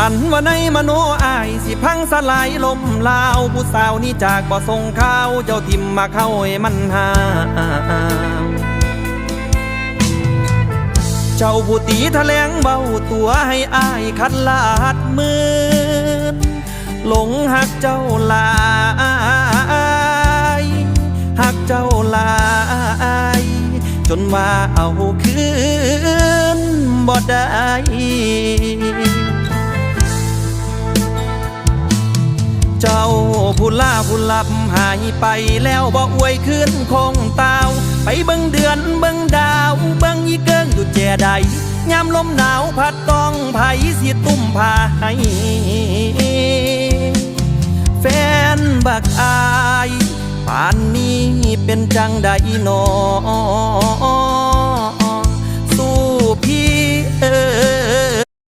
อันว่าในมโนอายสิพังสลายลมลาวผู้สาวนี่จากบ่ส่งข่าวเจ้าทิมมาเข้าให้มันหา เจ้าผู้ตีแถลงเบาตัวให้อายคันลาดมืดหลงหักเจ้าลายหักเจ้าลายจนว่าเอาคืนบ่ได้ เจ้าผู้ล่าผู้ลับหายไปแล้วบ่อวยคืนคงเตาไปเบิ่งเดือนเบิ่งดาวเบิ่งอีเกิงอยู่แจใดยามลมหนาวพัดต้องไผสิตุ้มพาให้แฟนบักอายป่านนี้เป็นจังใดหนอ